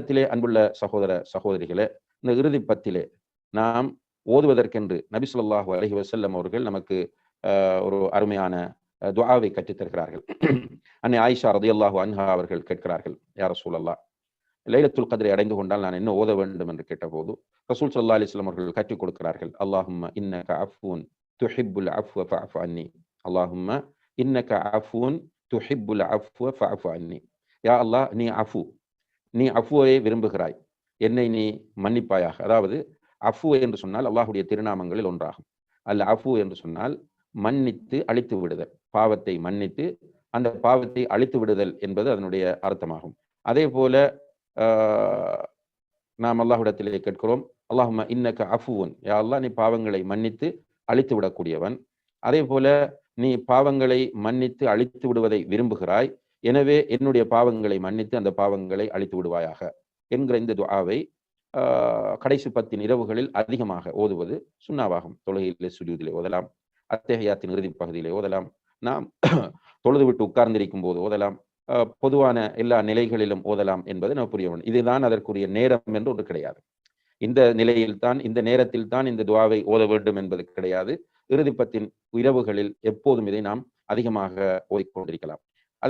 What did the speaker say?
அல்லாஹ்விடத்திலே அன்புள்ள சகோதர சகோதரிகளே இந்த இறுதி பத்திலே நாம் ஓதுவதற்கென்று நபி சொல்லாஹு அலஹி வசல்லம் அவர்கள் நமக்கு ஒரு அருமையான துவாவை கற்றுத்தருகிறார்கள் அன்னை ஆயிஷா ரதி அல்லாஹு அன்ஹா அவர்கள் கேட்கிறார்கள் யார் சூழல்லா லைலத்துல் கதிரை அடைந்து கொண்டால் நான் என்ன ஓத வேண்டும்? என்று கேட்டபோது ரசூல் சல்லா அலிஸ்லாம் அவர்கள் கற்றுக் கொடுக்கிறார்கள் அல்லாஹும் இன்னக அஃபூன் துஹிப்புல் அஃப்வ ஃபஅஃபு அன்னி. அல்லாஹும் இன்னக அஃபூன் துஹிப்புல் அஃப்வ ஃபஅஃபு அன்னி. யா அல்லாஹ் நீ அஃபு நீ அஃபுவை விரும்புகிறாய். என்னை நீ மன்னிப்பாயாக. அதாவது அஃபு என்று சொன்னால் அல்லாஹுடைய திருநாமங்களில் ஒன்றாகும். அல்ல அஃபு என்று சொன்னால் மன்னித்து அழித்து விடுதல். பாவத்தை மன்னித்து அந்த பாவத்தை அழித்து விடுதல் என்பது அதனுடைய அர்த்தமாகும். அதே போல ஆஹ், நாம் அல்லாஹுடத்திலே கேட்கிறோம் அல்லாஹ் இன்னக்க அஃபுவன். யா அல்லாஹ் நீ பாவங்களை மன்னித்து அழித்து விடக்கூடியவன். அதே போல நீ பாவங்களை மன்னித்து அழித்து விடுவதை விரும்புகிறாய். எனவே என்னுடைய பாவங்களை மன்னித்து அந்த பாவங்களை அழித்து விடுவாயாக என்கிற இந்த துஆவை ஆஹ், கடைசி பத்தின் இரவுகளில் அதிகமாக ஓதுவது சுண்ணாவாகும். தொழுகையிலே சுஜூதிலே ஓதலாம். அத்தேகையாத்தின் இறுதி பகுதியிலே ஓதலாம். நாம் தொழுது விட்டு உட்கார்ந்திருக்கும் போது ஓதலாம். பொதுவான எல்லா நிலைகளிலும் ஓதலாம் என்பது நம்ம புரிய வேண்டும். இதுதான் அதற்குரிய நேரம் என்று ஒன்று கிடையாது. இந்த நிலையில்தான் இந்த நேரத்தில் தான் இந்த துவாவை ஓத வேண்டும் என்பது கிடையாது. இறுதி பத்தின் இரவுகளில் எப்போதும் இதை நாம் அதிகமாக ஓதிக்கொண்டிருக்கலாம்